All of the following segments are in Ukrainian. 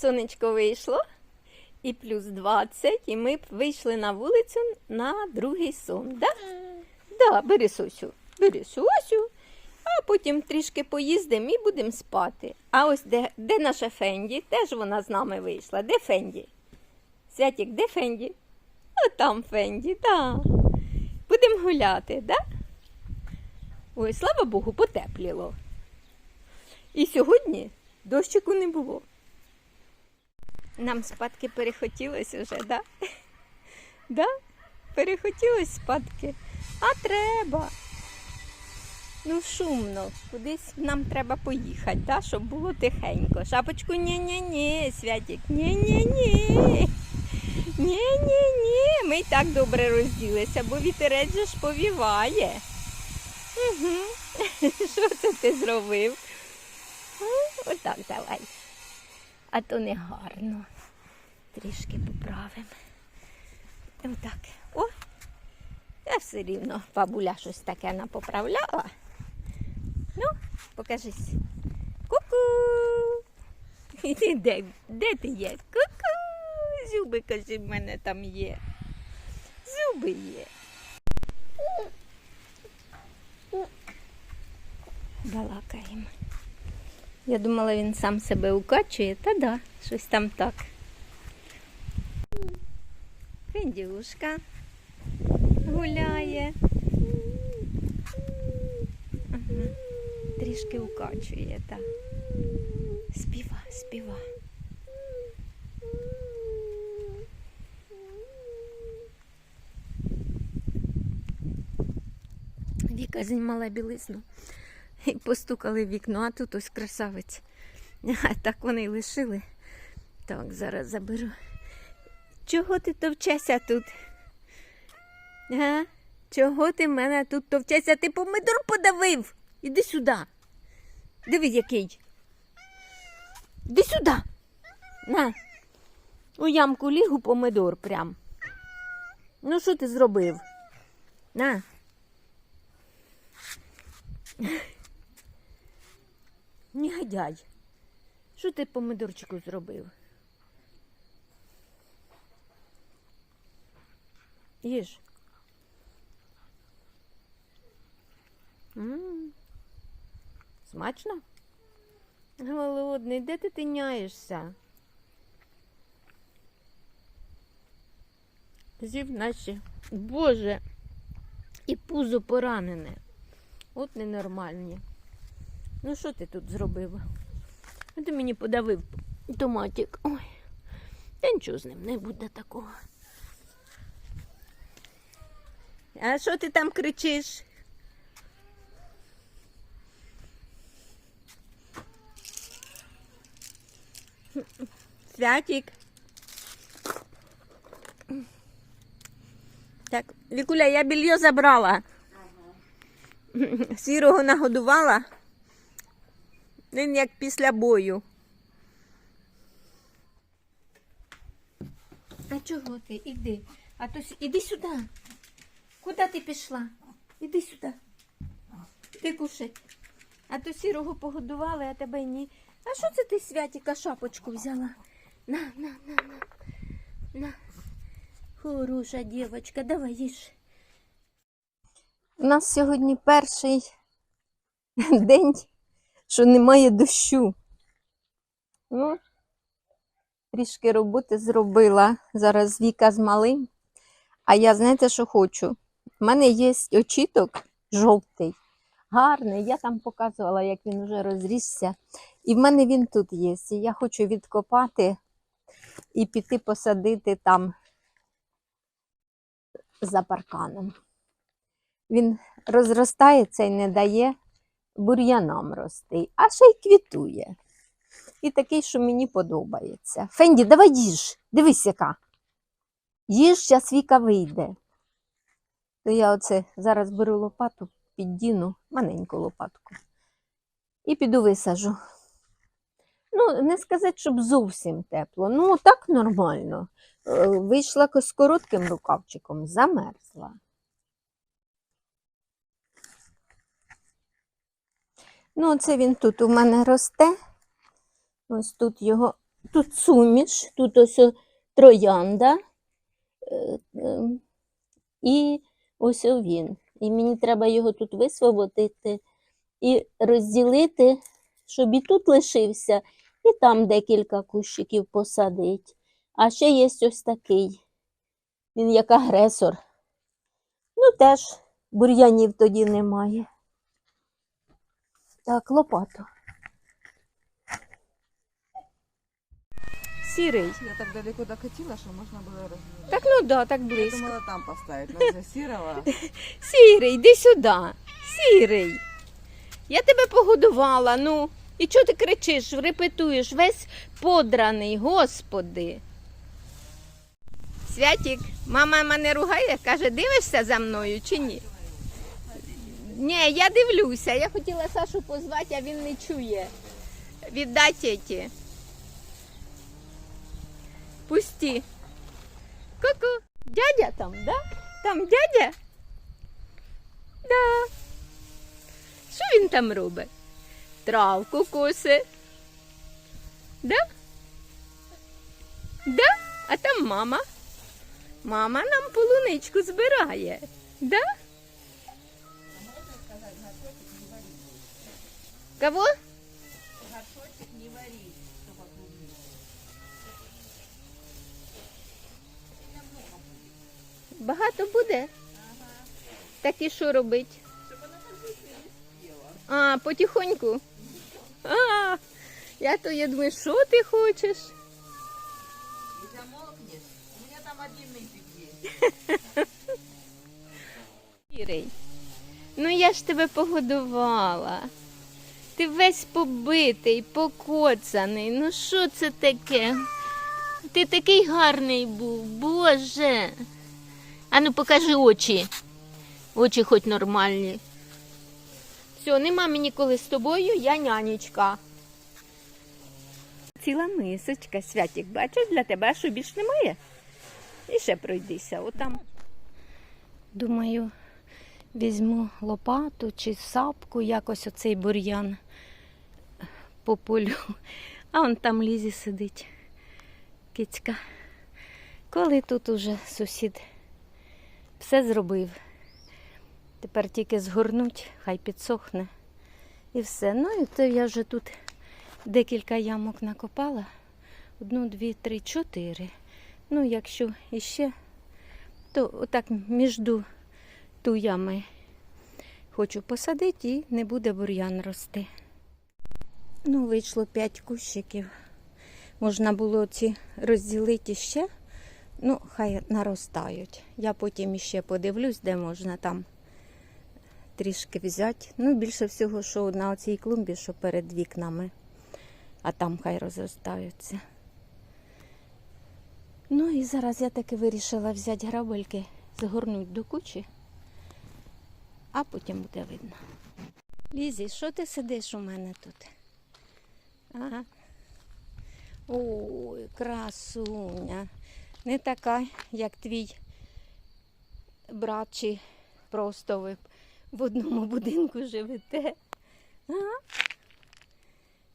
сонечко вийшло, і плюс 20, і ми вийшли на вулицю на другий сон. Да? Да, бери Сосю, бери Сосю, а потім трішки поїздимо і будемо спати. А ось де, де наша Фенді? Теж вона з нами вийшла. Де Фенді? Святік, де Фенді? А там Фенді, так. Будемо гуляти, да? Ой, слава Богу, потепліло. І сьогодні дощику не було. Нам спадки перехотілося вже, да? Да? Перехотілось спадки. А треба. Ну, шумно. Кудись нам треба поїхати, да? щоб було тихенько. Шапочку ні-ні-ні, Святік, ні-ні-ні. Ні-ні-ні. Ми й так добре розділися, бо вітерець же ж повіває. Угу. Що це ти зробив? Отак давай. А то не гарно. Трішки поправимо. Отак. О, я все рівно бабуля щось таке напоправляла. Ну, покажись. Ку-ку. Де, де ти є? Ку-ку. Зуби, кажи, в мене там є. Зуби є. Балакаємо. Я думала, він сам себе укачує, та да, щось там так. Фіндюшка гуляє. Ага. Трішки укачує, так. Співа, співа. Віка знімала білизну і постукали в вікно, а тут ось красавець. А так вони й лишили. Так, зараз заберу. Чого ти товчешся тут? А? Чого ти мене тут товчешся? Ти помидор подавив. Іди сюди. Диви, який. Іди сюди. На. У ямку лігу помидор прям. Ну, що ти зробив? На. Негодяй. Що ти помидорчику зробив? Їж. М, Смачно? Голодний, де ти тиняєшся? Зів наші. Боже, і пузо поранене. От ненормальні. Ну, що ти тут зробив? Ти мені подавив томатик. Ой, та нічого з ним не буде такого. А що ти там кричиш? Святик. Так, Вікуля, я більйо забрала. Сірого нагодувала. Він як після бою. А чого ти? Іди. А то с- іди сюди. Куди ти пішла? Іди сюди. Ти кушай. А то сірого погодували, а тебе ні. А що це ти святіка шапочку взяла? На, на, на, на. На. Хороша дівчинка, давай їж. У нас сьогодні перший день, що немає дощу. Ну, трішки роботи зробила. Зараз Віка з малим. А я знаєте, що хочу? У мене є очіток жовтий, гарний. Я там показувала, як він вже розрісся. І в мене він тут є. І я хочу відкопати і піти посадити там за парканом. Він розростається і не дає бур'янам рости, а ще й квітує. І такий, що мені подобається. Фенді, давай їж. Дивись, яка. Їж, зараз Віка вийде. То я оце зараз беру лопату, піддіну маленьку лопатку. І піду висажу. Ну, не сказати, щоб зовсім тепло. Ну, так нормально. Е, Вийшла з коротким рукавчиком, замерзла. Ну, це він тут у мене росте. Ось тут його тут суміш, тут ось троянда. е, е, І ось він. І мені треба його тут висвободити і розділити, щоб і тут лишився, і там декілька кущиків посадить. А ще є ось такий. Він як агресор. Ну, теж бур'янів тоді немає. Так, лопату. Сірий. Я так далеко докатила, что можно было развернуть. Так ну да, так Я близько. думала там поставить, но из-за. Сірий, йди сюди. Сірий. Я тебе погодувала, ну. І чого ти кричиш, репетуєш, весь подраний, господи. Святік, мама мене ругає, каже, дивишся за мною чи ні? Ні, я дивлюся. Я хотіла Сашу позвати, а він не чує. Віддай тіті. Пусті. Ку-ку. Дядя там, да? Там дядя? Да. Що він там робить? Травку косе. Да? Да? А там мама. Мама нам полуничку збирає. Да? Кого? Багато буде? Так і що робити? Щоб робить? А, потихоньку. А, я то я думаю, що ти хочеш? И замолкнешь. У меня там один есть. Ірий, ну я ж тебе погодувала. Ти весь побитий, покоцаний. Ну що це таке? Ти такий гарний був, Боже. Ану, покажи очі. Очі хоч нормальні. Все, нема мені коли з тобою, я нянечка. Ціла мисочка, святік, бачиш, для тебе що більш немає. І ще пройдися, отам. Думаю, візьму лопату чи сапку, якось оцей бур'ян пополю. А он там лізі сидить. Кицька. Коли тут уже сусід все зробив. Тепер тільки згорнуть, хай підсохне. І все. Ну і то я вже тут декілька ямок накопала. Одну, дві, три, чотири. Ну, якщо іще, то отак між ту ями хочу посадити і не буде бур'ян рости. Ну, вийшло 5 кущиків. Можна було ці розділити ще. Ну, хай наростають. Я потім іще подивлюсь, де можна там трішки взяти. Ну, більше всього, що на оцій клумбі, що перед вікнами, а там хай розростаються. Ну і зараз я таки вирішила взяти грабельки, загорнути до кучі, а потім буде видно. Лізі, що ти сидиш у мене тут? Ага. Ой, красуня. Не така, як твій брат, чи просто ви в одному будинку живете. Ага.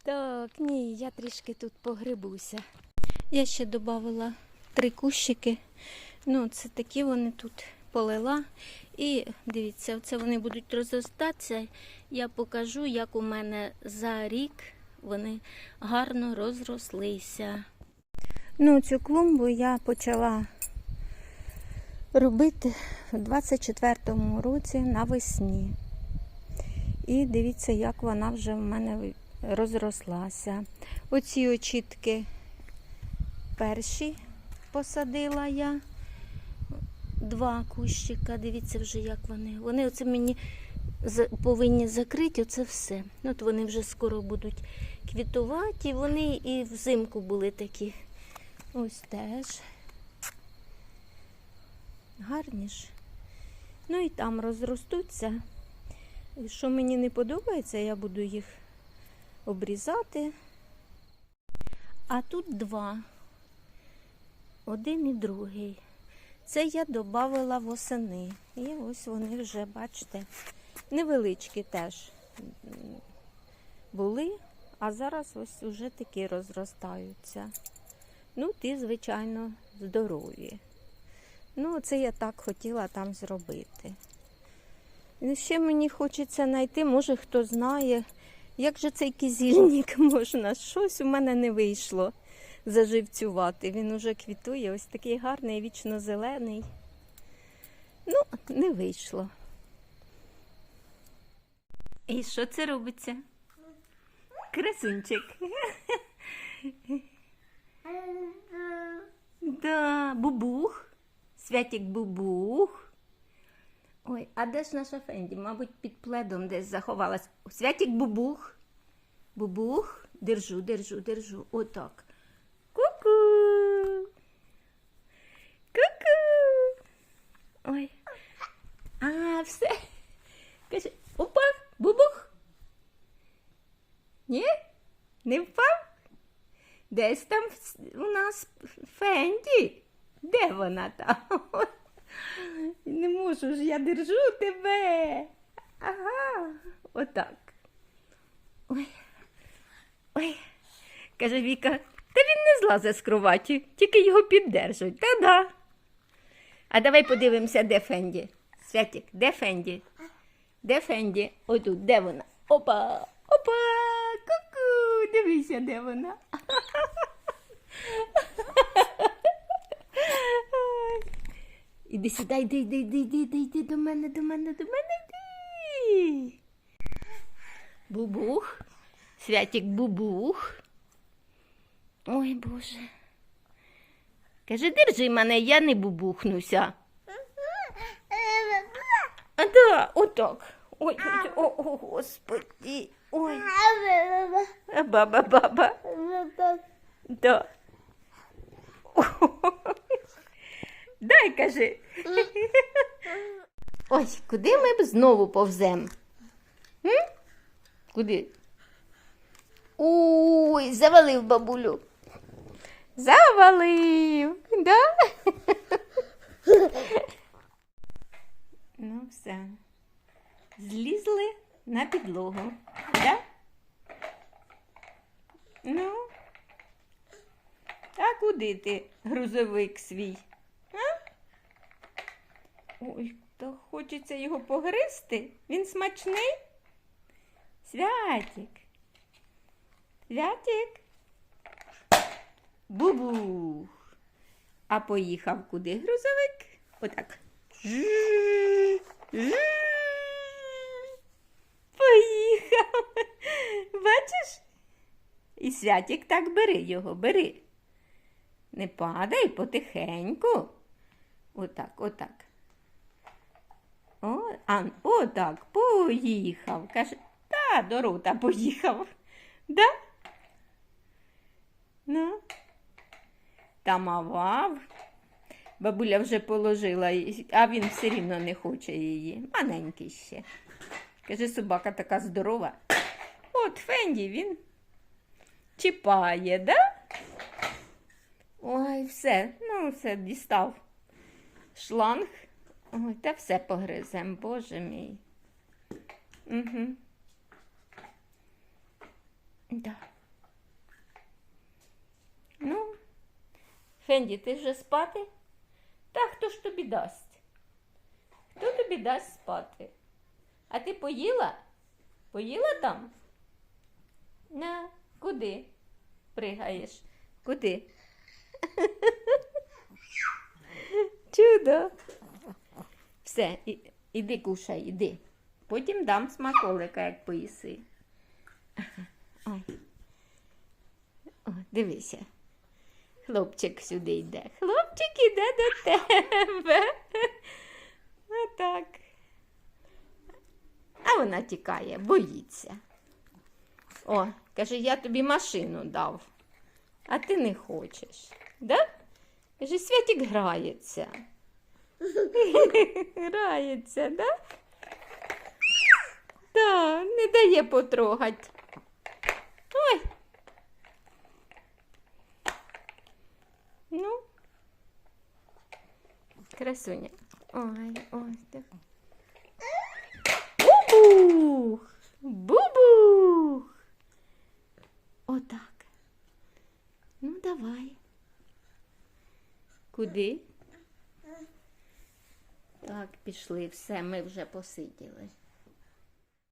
Так, ні, я трішки тут погрибуся. Я ще додала три кущики. Ну, це такі вони тут полила. І дивіться, це вони будуть розростатися. Я покажу, як у мене за рік вони гарно розрослися. Ну, цю клумбу я почала робити в 24-му році навесні. І дивіться, як вона вже в мене розрослася. Оці очітки перші посадила я. Два кущика, дивіться вже, як вони. Вони оце мені повинні закрити оце все. От вони вже скоро будуть квітувати, і вони і взимку були такі. Ось теж. Гарні ж. Ну і там розростуться. І Що мені не подобається, я буду їх обрізати. А тут два. Один і другий. Це я додавала восени. І ось вони вже, бачите, невеличкі теж були, а зараз ось уже такі розростаються. Ну, ті, звичайно, здорові. Ну, це я так хотіла там зробити. Ну, ще мені хочеться знайти, може хто знає, як же цей кизільник можна. Щось у мене не вийшло заживцювати. Він уже квітує, ось такий гарний, вічно зелений. Ну, не вийшло. І що це робиться? Красунчик. Да, бубух. Святик бубух. Ой, а де ж наша Фенді? Мабуть, під пледом десь заховалась. Святик бубух. Бубух. Держу, держу, держу. Отак. Ку-ку. Ку-ку. Ой. А, все. Каже, упав, бубух. Ні? Не впав? Десь там у нас Фенді. Де вона там? Не можу ж, я держу тебе. Ага, отак. Ой. Ой. Каже Віка, та він не злазить з кроваті, тільки його піддержують. Та-да. А давай подивимося, де Фенді. Святик, де Фенді? Де Фенді? Отут, де вона? Опа! Опа! Ку-ку! Дивися, де вона. Іди сюди, йди, йди, йди, йди, йди, йди до мене, до мене, до мене, йди. Бубух. Святик бубух. Ой, Боже. Каже, держи мене, я не бубухнуся. А отак. Ой, ой, о, о, господи. Ой. Баба, баба. Да. Дай, кажи. Ой, куди ми б знову повзем? М? Куди? Ой, завалив бабулю. Завалив, да? Ну, все. Злізли на підлогу, да? Ну, а куди ти, грузовик свій? А? Ой, то хочеться його погризти. Він смачний. Святик. Святик. Бубух. А поїхав куди грузовик? Отак. Жу, жу. Поїхав. Бачиш? І святик так бери його, бери. Не падай потихеньку. Отак, отак. О, а, отак, поїхав. Каже, та, до рота поїхав. Да? Ну, тамавав. Бабуля вже положила, а він все рівно не хоче її. Маленький ще. Каже, собака така здорова. От Фенді він чіпає, да? Ой, все, ну все, дістав шланг. Ой, та все погризем, боже мій. Угу. Да. Ну, Фенді, ти вже спати? Та хто ж тобі дасть? Хто тобі дасть спати? А ти поїла? Поїла там? На, куди пригаєш? Куди? Чудо. Все, і, іди кушай, іди. Потім дам смаколика, як поїси. О, дивися. Хлопчик сюди йде. Хлопчик іде до тебе. Отак. А вона тікає, боїться. О, каже, я тобі машину дав, а ти не хочеш. Да? Каже, Святик грається. Грається, да? Да, не дає потрогати. Ой. Ну. Красуня. Ой, ой. Так. Бубух! Бубух! Отак. Ну, давай. Куди? Так, пішли, все, ми вже посиділи.